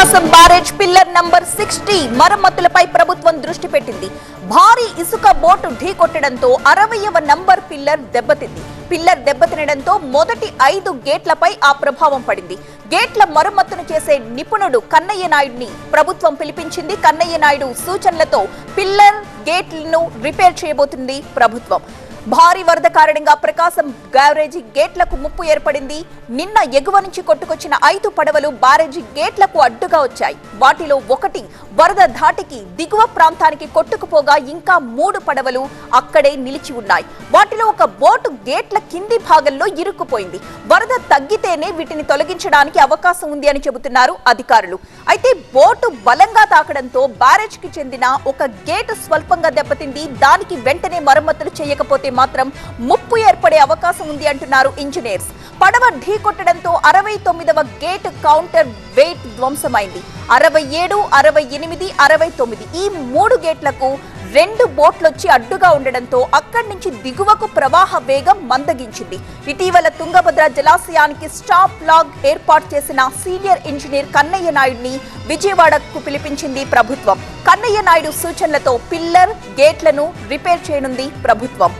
Prakasam barrage pillar number sixty మరమ్మతులపై ప్రభుత్వం దృష్టి పెట్టింది. భారీ ఇసుక బోటు ఢీకొట్టడంతో అరవయవ నంబర్ పిల్లర్ దెబ్బతింది. పిల్లర్ దెబ్బతినడంతో మొదటి ఐదు గేట్లపై ఆ ప్రభావం పడింది. గేట్ల మరమ్మతును చేసే నిపుణుడు కన్నయ్య నాయుడిని ప్రభుత్వం పిలిపించింది. కన్నయ్య నాయుడు సూచనలతో పిల్లర్ గేట్లను రిపేర్ చేయబోతుంది ప్రభుత్వం. భారీ వరద కారణంగా ప్రకాశం బ్యారేజీ గేట్లకు ముప్పు ఏర్పడింది. నిన్న ఎగువ నుంచి కొట్టుకొచ్చిన ఐదు పడవలు బ్యారేజీ గేట్లకు అడ్డుగా వచ్చాయి. వాటిలో ఒకటి వరద ధాటికి దిగువ ప్రాంతానికి కొట్టుకుపోగా ఇంకా మూడు పడవలు అక్కడే నిలిచి ఉన్నాయి. వాటిలో ఒక బోటు గేట్ల కింది భాగంలో ఇరుక్కుపోయింది. వరద తగ్గితేనే వీటిని తొలగించడానికి అవకాశం ఉంది అని చెబుతున్నారు అధికారులు. అయితే బోటు బలంగా తాకడంతో బ్యారేజ్కి చెందిన ఒక గేటు స్వల్పంగా దెబ్బతింది. దానికి వెంటనే మరమ్మతులు చేయకపోతే మాత్రం ముప్పు ఏర్పడే అవకాశం ఉంది అంటున్నారు ఇంజనీర్స్. పడవ ఢీకొట్టడంతో అరవై తొమ్మిదవ గేట్ కౌంటర్ వెయిట్ ధ్వంసమైంది. అరవై ఏడు అరవై ఎనిమిది అరవై తొమ్మిది ఈ మూడు గేట్లకు రెండు బోట్లొచ్చి అడ్డుగా ఉండడంతో అక్కడి నుంచి దిగువకు ప్రవాహ వేగం మందగించింది. ఇటీవల తుంగభద్ర జలాశయానికి స్టాప్ లాగ్ ఏర్పాటు చేసిన సీనియర్ ఇంజనీర్ కన్నయ్య నాయుడిని విజయవాడకు పిలిపించింది ప్రభుత్వం. కన్నయ్య నాయుడు సూచనలతో పిల్లర్ గేట్లను రిపేర్ చేయనుంది ప్రభుత్వం.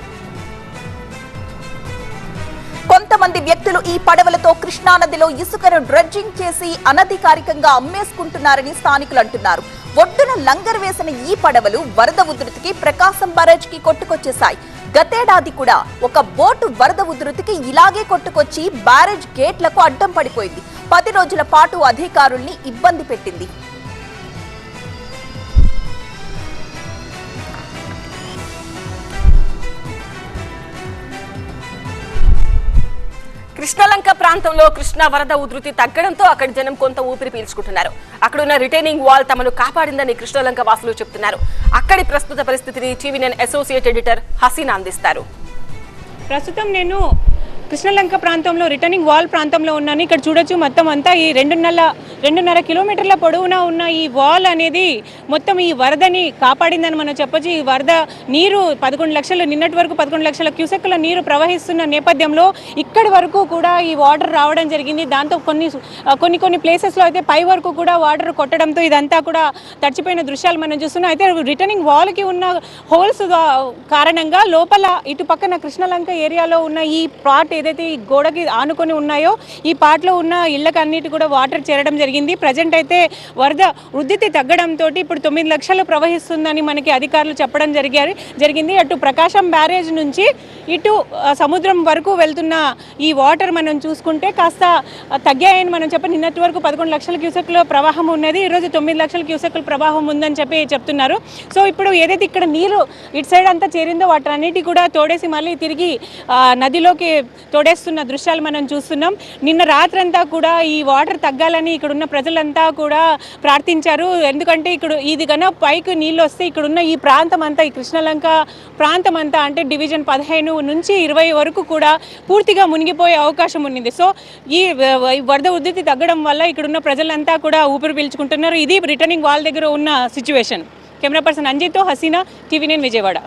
కొంతమంది వ్యక్తులు ఈ పడవలతో కృష్ణానదిలో ఇసుకను డ్రెడ్జింగ్ చేసి అనధికారికంగా అమ్మేసుకుంటున్నారని స్థానికులు అంటున్నారు. ఒడ్డున లంగర్ వేసిన ఈ పడవలు వరద ఉధృతికి ప్రకాశం బరాజ్కి కొట్టుకొచ్చేశాయి. గతేడాది కూడా ఒక బోటు వరద ఉధృతికి ఇలాగే కొట్టుకొచ్చి బ్యారేజ్ గేట్లకు అడ్డం పడిపోయింది. పది రోజుల పాటు అధికారుల్ని ఇబ్బంది పెట్టింది. కృష్ణలంక ప్రాంతంలో కృష్ణా వరద ఉధృతి తగ్గడంతో అక్కడి జనం కొంత ఊపిరి పీల్చుకుంటున్నారు. అక్కడున్న రిటైనింగ్ వాల్ తమను కాపాడిందని కృష్ణలంక వాసులు చెప్తున్నారు. అక్కడి ప్రస్తుత పరిస్థితిని TV nine associate editor Haseena అందిస్తారు. ప్రస్తుతం నేను కృష్ణలంక ప్రాంతంలో రిటర్నింగ్ వాల్ ప్రాంతంలో ఉన్నాను. ఇక్కడ చూడొచ్చు మొత్తం అంతా ఈ రెండున్నర రెండున్నర కిలోమీటర్ల పొడవునా ఉన్న ఈ వాల్ అనేది మొత్తం ఈ వరదని కాపాడిందని మనం చెప్పొచ్చు. ఈ వరద నీరు పదకొండు లక్షలు నిన్నటి వరకు పదకొండు లక్షల క్యూసెక్కుల నీరు ప్రవహిస్తున్న నేపథ్యంలో ఇక్కడి వరకు కూడా ఈ వాటర్ రావడం జరిగింది. దాంతో కొన్ని కొన్ని కొన్ని ప్లేసెస్లో అయితే పై వరకు కూడా వాటర్ కొట్టడంతో ఇదంతా కూడా తడిచిపోయిన దృశ్యాలు మనం చూస్తున్నాం. అయితే రిటర్నింగ్ వాల్కి ఉన్న హోల్స్ కారణంగా లోపల ఇటు పక్కన కృష్ణలంక ఏరియాలో ఉన్న ఈ ప్లాట్ ఏదైతే ఈ గోడకి ఆనుకొని ఉన్నాయో ఈ పాటలో ఉన్న ఇళ్ళకి కూడా వాటర్ చేరడం జరిగింది. ప్రజెంట్ అయితే వరద ఉద్ధృతి తగ్గడంతో ఇప్పుడు తొమ్మిది లక్షలు ప్రవహిస్తుందని మనకి అధికారులు చెప్పడం జరిగారు. జరిగింది. అటు ప్రకాశం బ్యారేజ్ నుంచి ఇటు సముద్రం వరకు వెళ్తున్న ఈ వాటర్ మనం చూసుకుంటే కాస్త తగ్గాయని మనం చెప్పి నిన్నటి వరకు పదకొండు లక్షల క్యూసెక్ల ప్రవాహం ఉన్నది. ఈరోజు తొమ్మిది లక్షల క్యూసెక్ల ప్రవాహం ఉందని చెప్పి చెప్తున్నారు. సో ఇప్పుడు ఏదైతే ఇక్కడ నీరు ఇటు సైడ్ అంతా చేరిందో వాటన్నిటి కూడా తోడేసి మళ్ళీ తిరిగి నదిలోకి తోడేస్తున్న దృశ్యాలు మనం చూస్తున్నాం. నిన్న రాత్రంతా కూడా ఈ వాటర్ తగ్గాలని ఇక్కడున్న ప్రజలంతా కూడా ప్రార్థించారు. ఎందుకంటే ఇక్కడ ఇది కన్నా పైకి నీళ్ళు వస్తే ఇక్కడున్న ఈ ప్రాంతం అంతా ఈ కృష్ణలంక ప్రాంతం అంతా అంటే డివిజన్ పదిహేను నుంచి ఇరవై వరకు కూడా పూర్తిగా మునిగిపోయే అవకాశం ఉంది సో ఈ వరద ఉద్ధృతి తగ్గడం వల్ల ఇక్కడున్న ప్రజలంతా కూడా ఊపిరి పీల్చుకుంటున్నారు. ఇది రిటర్నింగ్ వాళ్ళ దగ్గర ఉన్న సిచ్యువేషన్. కెమెరా పర్సన్ అంజిత్తో హసీనా టీవీ నేను విజయవాడ.